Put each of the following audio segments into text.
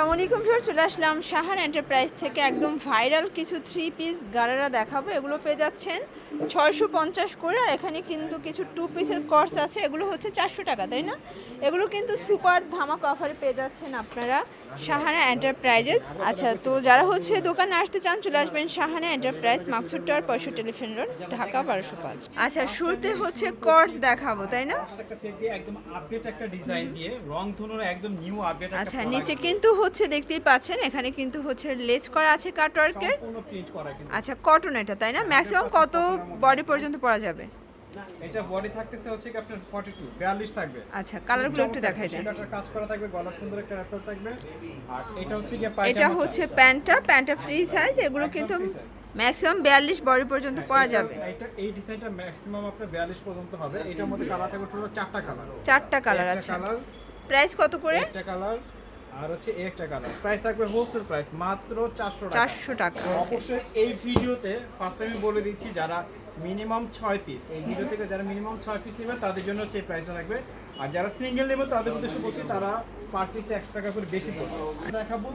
আসসালামু আলাইকুম ফের চলে আসলাম শাহান এন্টারপ্রাইজ থেকে। একদম ভাইরাল কিছু থ্রি পিস গারারা দেখাবো। এগুলো পেয়ে যাচ্ছেন ছয়শো পঞ্চাশ করে, আর এখানে কিন্তু কিছু টু পিসের কর্স আছে। এগুলো হচ্ছে চারশো টাকা, তাই না? এগুলো কিন্তু সুপার ধামাক অফারে পেয়ে যাচ্ছেন আপনারা। শাহানা এন্টারপ্রাইজের আচ্ছা তো যারা হচ্ছে দোকানে আসতে চান চলে আসবেন শাহানা এন্টারপ্রাইজ মাকসুদ টাওয়ার পঁয়ষট্টি টেলিফোন রোড ঢাকা বারোশো পাঁচ। আচ্ছা শুরুতে হচ্ছে কোর্স দেখাবো তাই না? একটা সেট দিয়ে একদম আপডেট একটা ডিজাইন দিয়ে রং ধনুর একদম নিউ আপডেট আচ্ছা নিচে কিন্তু হচ্ছে দেখতেই পাচ্ছেন এখানে কিন্তু হচ্ছে লেস করা আছে কাটওয়ার্কের আচ্ছা কটন এটা তাই না? ম্যাক্সিমাম কত বডি পর্যন্ত পরা যাবে? এটা বডি থাকতেছে হচ্ছে কি আপনার 42 42 থাকবে। আচ্ছা কালারগুলো একটু দেখাই দেন। সেটার কাজ করা থাকবে গলা সুন্দর একটা র্যাপার থাকবে। আর এটা হচ্ছে কি এটা হচ্ছে প্যান্টটা প্যান্টটা ফ্রি সাইজ এগুলো কিন্তু ম্যাক্সিমাম বিয়াল্লিশ বডি পর্যন্ত পরা যাবে। এটা এই ডিজাইনটা ম্যাক্সিমাম আপনার 42 পর্যন্ত হবে। এটার মধ্যে কালার থাকবে টোটাল চারটা কালার চারটা কালার আছে কালার প্রাইস কত করে? একটা কালার আর হচ্ছে এই একটা কালার। প্রাইস থাকবে হোলসেল প্রাইস মাত্র 400 টাকা। চারশো টাকা। অবশ্যই এই ভিডিওতে ফার্স্ট আমি বলে দিচ্ছি যারা মিনিমাম ছয় পিস এই ভিডিও থেকে যারা মিনিমাম ছয় পিস নেবে তাদের জন্য হচ্ছে এই প্রাইসটা থাকবে। আর যারা সিঙ্গেল নেবে তাদের উদ্দেশ্য বলছি তারা পার পিসে একশো টাকা করে বেশি পড়বে। দেখাবো।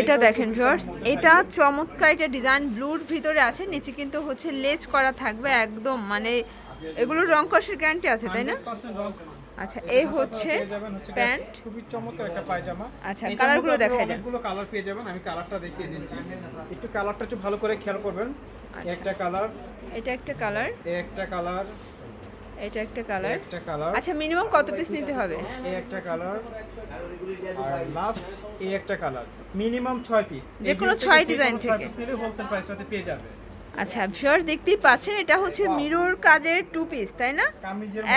এটা দেখেন ভিউয়ার্স এটা চমৎকার একটা ডিজাইন ব্লুর ভিতরে আছে নিচে কিন্তু হচ্ছে লেজ করা থাকবে একদম মানে এগুলো রং কষের গ্যারান্টি আছে তাই না? 100% রং আচ্ছা এই হচ্ছে পেয়ে হচ্ছে প্যান্ট। খুবই চমৎকার একটা পায়জামা। আচ্ছা, কালারগুলো দেখাই দেন। অনেকগুলো কালার পেয়ে যাবেন আমি কালারটা দেখিয়ে দিচ্ছি। একটু কালারটা একটু ভালো করে খেয়াল করবেন। আচ্ছা। একটা কালার এটা একটা কালার একটা কালার এটা একটা কালার একটা কালার আচ্ছা মিনিমাম কত পিস নিতে হবে? এই একটা কালার আর লাস্ট এই একটা কালার মিনিমাম ছয় পিস যে কোনো ছয় ডিজাইন থেকে। নিলে হোলসেল প্রাইসটাতে পেয়ে যাবে। আচ্ছা ভিউয়ার্স দেখতেই পাচ্ছেন এটা হচ্ছে মিরর কাজের টু পিস তাই না।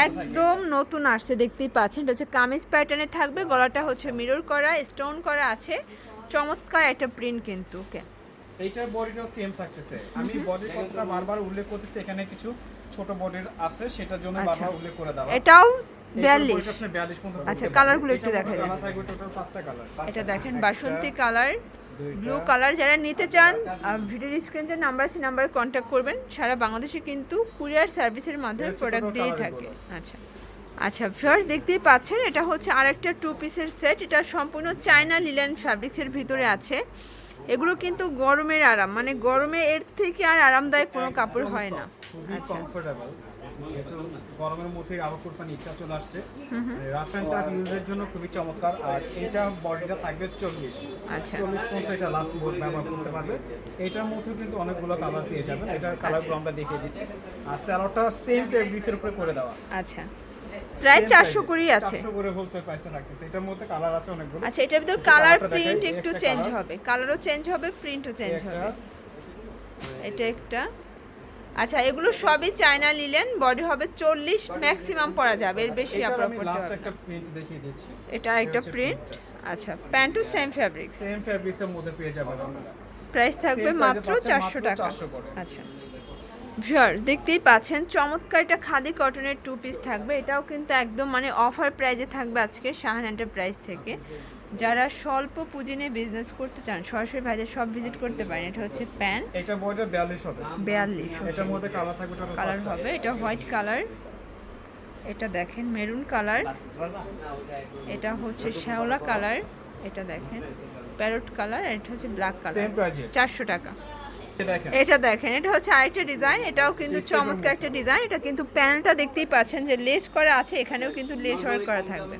একদম নতুন আসছে দেখতেই পাচ্ছেন। এটা হচ্ছে কামিজ প্যাটার্নে থাকবে গলাটা হচ্ছে মিরর করা স্টোন করা আছে। চমৎকার একটা প্রিন্ট কিন্তু ওকে এইটার বডিটাও সেম থাকতেছে। আমি বডির কথাটা বারবার উল্লেখ করতেছি এখানে কিছু ছোট বডির আছে সেটার জন্য আচ্ছা। বারবার উল্লেখ করে দেওয়া। এটাও এইটার বিয়াল্লিশ। 42 আচ্ছা, কালারগুলো একটু কালার এটা দেখেন বাসন্তী কালার ব্লু কালার যারা নিতে চান ভিডিওর স্ক্রিন যে নাম্বার আছে নাম্বারে কন্ট্যাক্ট করবেন। সারা বাংলাদেশে কিন্তু কুরিয়ার সার্ভিসের মাধ্যমে প্রোডাক্ট দিয়ে থাকে। আচ্ছা। আচ্ছা ফার্স্ট দেখতেই পাচ্ছেন এটা হচ্ছে আরেকটা টু পিসের সেট এটা সম্পূর্ণ চায়না লিলেন ফ্যাব্রিক্সের ভিতরে আছে। এগুলো কিন্তু গরমের আরাম মানে গরমে এর থেকে আর আরামদায়ক কোনো কাপড় হয় না। আচ্ছা। গরমের মধ্যে আবার কোরবানি ইচ্ছা চলে আসছে। রাফ টাফ ইউজের জন্য খুবই চমৎকার। আর এটা বডিটা থাকবে চল্লিশ। আচ্ছা। চল্লিশ পর্যন্ত এটা লাস্ট বোর্ড ব্যবহার করতে পারবে। এটার মধ্যে কিন্তু অনেকগুলো কালার পেয়ে যাবেন। এটার কালারগুলো আমরা দেখিয়ে দিচ্ছি। আর স্যালোটা সেম ফেব্রিক্সের উপরে করে দেওয়া। আচ্ছা। প্রায় চারশো কুড়ি আছে। এটার মধ্যে কালার আছে অনেকগুলো। আচ্ছা এটার ভিতর কালার প্রিন্ট একটু চেঞ্জ হবে। কালারও চেঞ্জ হবে প্রিন্টও চেঞ্জ হবে। এটা একটা। আচ্ছা এগুলো সবই চায়না লিলেন বডি হবে চল্লিশ ম্যাক্সিমাম পরা যাবে এর বেশি আপনারা একটা প্রিন্ট দেখিয়ে দিচ্ছি। এটা একটা প্রিন্ট আচ্ছা প্যান্টও সেম ফ্যাব্রিক্স সেম ফেব্রিক্সের মধ্যে পেয়ে যাবেন প্রাইস থাকবে মাত্র চারশো টাকা। আচ্ছা। ভিউয়ার্স দেখতেই পাচ্ছেন চমৎকার একটা খাদি কটনের টু পিস থাকবে। এটাও কিন্তু একদম মানে অফার প্রাইজে থাকবে আজকে শাহান এন্টারপ্রাইজ থেকে। যারা স্বল্প পুঁজি নিয়ে বিজনেস করতে চান সরাসরি ভাইদের সব ভিজিট করতে পারেন। এটা হচ্ছে প্যান্ট এটা বডিটা বিয়াল্লিশ হবে। বিয়াল্লিশ এটার মধ্যে কালার থাকবে কালার হবে। এটা হোয়াইট কালার এটা দেখেন মেরুন কালার এটা হচ্ছে শ্যাওলা কালার এটা দেখেন প্যারট কালার এটা হচ্ছে ব্ল্যাক কালার চারশো টাকা। এটা দেখেন। এটা হচ্ছে আরেকটা ডিজাইন এটাও কিন্তু চমৎকার একটা ডিজাইন এটা কিন্তু প্যানেলটা দেখতেই পাচ্ছেন যে লেস করা আছে এখানেও কিন্তু লেস ওয়ার্ক করা থাকবে।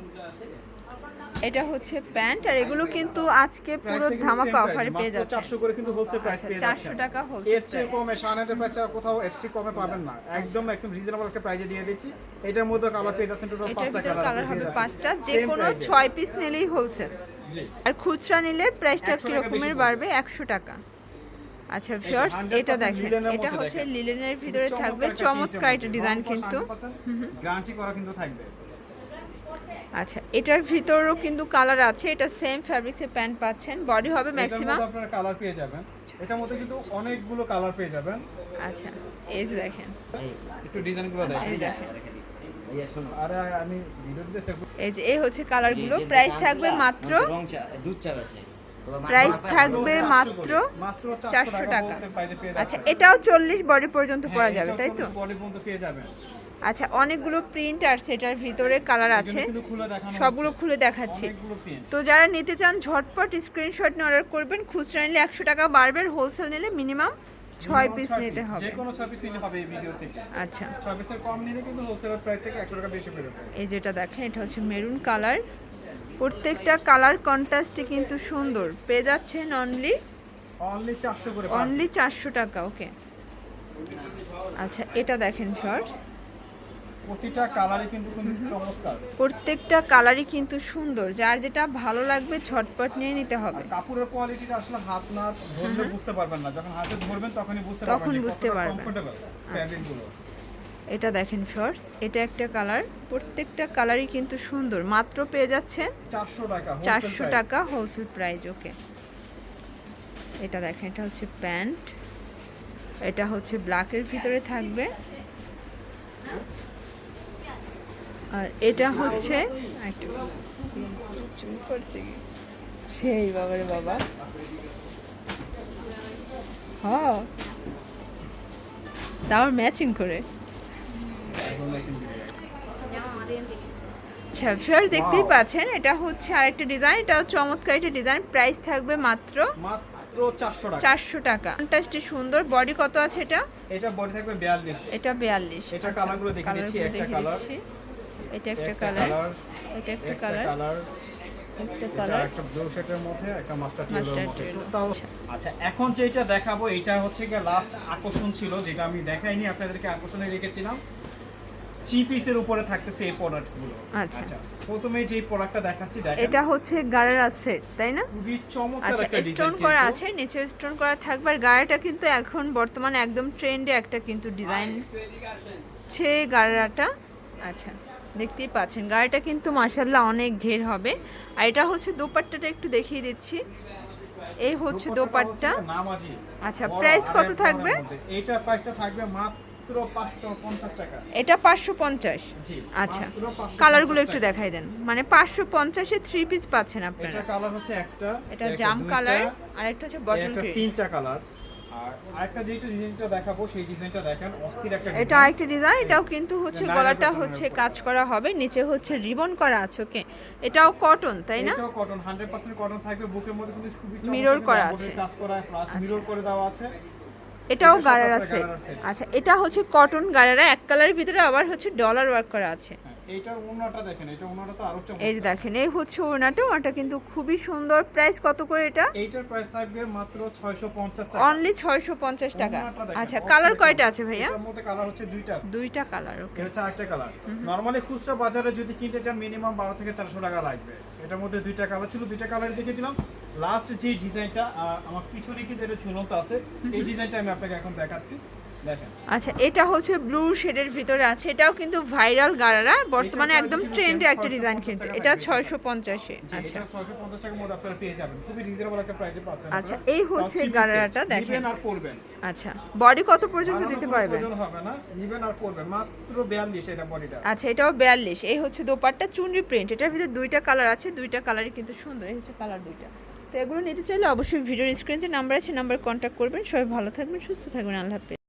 এটা হচ্ছে প্যান্ট আর এগুলো কিন্তু আজকে পুরো ধামাকা অফারে পেয়ে যাচ্ছে। চারশো করে কিন্তু হোলসেল প্রাইস আচ্ছা, পেয়ে 400 টাকা wholesale এর চেয়ে কমে শান এন্টারপ্রাইজ ছাড়া কোথাও এর চেয়ে কমে পাবেন না। একদম একদম রিজনেবল একটা প্রাইজে দিয়ে দিচ্ছি। এটার মধ্যে কালার পেয়ে যাচ্ছেন টোটাল এটার পাঁচটা ভিতরে কালার কালার হবে পাঁচটা যে কোনো price এ। ছয় পিস নিলেই হোলসেল জি। আর খুচরা নিলে প্রাইসটা 100 কিরকমের বেশি বাড়বে একশো টাকা। আচ্ছা 100% এটা দেখেন। এটা হচ্ছে লিলেনের ভিতরে থাকবে চমৎকার একটা ডিজাইন কিন্তু। গ্যারান্টি করা কিন্তু থাকবে। আচ্ছা এটার ভিতরেও কিন্তু কালার আছে এটা সেম ফ্যাব্রিক্সের প্যান্ট পাচ্ছেন। বডি হবে এটার ম্যাক্সিমাম আপনারা কালার পেয়ে যাবেন। এটার মধ্যে কিন্তু অনেকগুলো কালার পেয়ে যাবেন। আচ্ছা এই যে দেখেন। একটু ডিজাইনগুলো দেখেন। এই দেখেন আরে আমি ভিডিও দিতে এই যে এই হচ্ছে কালারগুলো প্রাইস থাকবে মাত্র দুধ চা আছে। প্রাইস থাকবে মাত্র মাত্র 400 টাকা আচ্ছা এটাও চল্লিশ বডি পর্যন্ত পরা যাবে তাই তো? বডি পর্যন্ত পেয়ে যাবেন। আচ্ছা অনেকগুলো প্রিন্ট আর সেটার ভিতরে কালার আছে। সবগুলো খুলে দেখাচ্ছি। তো যারা নিতে চান ঝটপট স্ক্রিনশট নিয়ে অর্ডার করবেন। খুচরা নিলে একশো টাকা বাড়বে হোলসেল নিলে মিনিমাম ছয় পিস নিতে হবে। যে কোনো ছয় পিস নিলে হবে এই ভিডিও থেকে। আচ্ছা। ছয় পিসের কম নিলে কিন্তু হোলসেল প্রাইস থেকে একশো টাকা বেশি বেরোবে। এই যেটা দেখেন এটা হচ্ছে মেরুন কালার প্রত্যেকটা কালার কন্ট্রাস্টে কিন্তু সুন্দর। পেয়ে যাচ্ছেন অনলি অনলি চারশো করে অনলি চারশো টাকা ওকে আচ্ছা এটা দেখেন শর্টস প্রতিটা কালারই কিন্তু চমৎকার। প্রত্যেকটা কালারই কিন্তু সুন্দর যার যেটা ভালো লাগবে ঝটপট নিয়ে নিতে হবে। কাপড়ের কোয়ালিটিটা আসলে হাত না ধরলে বুঝতে পারবেন না যখন হাতে ধরবেন তখনই বুঝতে তখন বুঝতে পারবেন। এটা দেখেন শর্টস এটা একটা কালার প্রত্যেকটা কালারই কিন্তু সুন্দর মাত্র পেয়ে যাচ্ছেন চারশো টাকা চারশো টাকা হোলসেল প্রাইস ওকে এটা দেখেন এটা হচ্ছে প্যান্ট এটা হচ্ছে ব্ল্যাকের ভিতরে থাকবে। আর এটা হচ্ছে সেই বাবারে বাবা। হ তাও ম্যাচিং করে। আচ্ছা দেখতেই পাচ্ছেন এটা হচ্ছে আরেকটা ডিজাইন এটা চমৎকার একটা ডিজাইন প্রাইস থাকবে মাত্র চারশো টাকা। কন্ট্রাস্টে সুন্দর। বডি কত আছে এটা? এটা বডি থাকবে বিয়াল্লিশ। এটা বিয়াল্লিশ। এটা colourগুলো দেখিয়ে দিচ্ছি, একটা colour, এটা একটা কালার এটা একটা কালার কালার একটা কালার একটা ব্লু শেডের মধ্যে একটা মাস্টার টোটাল আচ্ছা। এখন যেটা দেখাবো এটা হচ্ছে লাস্ট আকর্ষণ ছিল যেটা আমি দেখাইনি আপনাদেরকে আকর্ষণে রেখেছিলাম। থ্রি পিসের উপরে থাকতেছে এই প্রোডাক্টগুলো আচ্ছা। প্রথমে যে প্রোডাক্টটা দেখাচ্ছি দেখেন। এটা হচ্ছে সেট তাই না? খুবই চমৎকার আচ্ছা স্টোন করা আছে নিচে স্টোন করা থাকবে আর কিন্তু এখন বর্তমানে একদম ট্রেন্ডে একটা কিন্তু ডিজাইন ছে গাড়াটা আচ্ছা। দেখতেই পাচ্ছেন। গাড়িটা কিন্তু মাসাল্লাহ অনেক ঘের হবে। আর এটা হচ্ছে দোপাট্টাটা একটু দেখিয়ে দিচ্ছি। এই হচ্ছে দোপাট্টা। আচ্ছা, প্রাইস কত থাকবে? এইটার প্রাইসটা থাকবে মাত্র পাঁচশো পঞ্চাশ টাকা। এটা পাঁচশো পঞ্চাশ? জি আচ্ছা মাত্র 550 কালারগুলো একটু দেখাই দেন। মানে পাঁচশো পঞ্চাশে থ্রি পিস পাচ্ছেন আপনারা। এটার কালার হচ্ছে একটা এটা জাম কালার আর একটা হচ্ছে বটল গ্রিন তিনটা কালার আর আরেকটা যেটা ডিজাইনটা দেখাবো সেই ডিজাইনটা দেখেন অস্থির একটা এটা আরেকটা ডিজাইন এটাও কিন্তু হচ্ছে গলাটা হচ্ছে কাজ করা হবে নিচে হচ্ছে রিবন করা আছে ওকে? এটাও কটন তাই না? এটাও কটন 100% কটন থাকবে বুকের মধ্যে কিন্তু খুবই চমৎকার করা আছে। কাজ করা প্লাস মিরর করে দেওয়া আছে। এটাও গারারা সেট আচ্ছা এটা হচ্ছে কটন গারারা এক কালারের ভিতরে আবার হচ্ছে ডলার ওয়ার্ক করা আছে। হ্যাঁ, এইটার ওনাটা দেখেন এটা ওনাটা তো আরও এই যে দেখেন এই হচ্ছে ওনাটা ওনাটা কিন্তু খুবই সুন্দর। প্রাইস কত করে এটা? এইটার প্রাইস থাকবে মাত্র 650 টাকা। অনলি ছয়শো পঞ্চাশ টাকা। আচ্ছা কালার কয়টা আছে ভাইয়া? এটার মধ্যে কালার হচ্ছে দুইটা। দুইটা কালার ওকে এটা আরেকটা কালার নরমালি খুচরা বাজারে যদি কিনতে যান মিনিমাম বারো থেকে তেরোশো টাকা লাগবে। এটার মধ্যে দুইটা কালার ছিল দুইটা কালার দেখে দিলাম। লাস্ট যে ডিজাইনটা আমার পিছনে কিন্তু এটা ঝুলন্ত আছে। এই ডিজাইনটা আমি আপনাকে এখন দেখাচ্ছি। আচ্ছা এটা হচ্ছে ব্লু শেডের ভিতরে আছে। এটাও কিন্তু ভাইরাল গারারা বর্তমানে একদম ট্রেন্ডে একটা ডিজাইন কিন্তু। এটা ছয়শো পঞ্চাশে আচ্ছা। এটা 650 টাকার মধ্যে আপনারা পেয়ে যাবেন। খুবই রিজনেবল একটা প্রাইসে পাচ্ছেন আচ্ছা, এই হচ্ছে গারারাটা দেখেন। আচ্ছা বডি কত পর্যন্ত দিতে পারবেন? প্রয়োজন হবে না। নিবেন আর পরবেন মাত্র 42 এটা বডিটা আচ্ছা এটাও বিয়াল্লিশ। এই হচ্ছে দোপাট্টা চুনরি প্রিন্ট এটার ভিতরে দুইটা কালার আছে দুইটা কালারই কিন্তু সুন্দর। এই হচ্ছে কালার দুইটা। তো এগুলো নিতে চাইলে অবশ্যই ভিডিওর স্ক্রিনে যে নাম্বার আছে নাম্বার কন্ট্যাক্ট করবেন। সবাই ভালো থাকবেন সুস্থ থাকবেন। আল্লাহ হাফেজ।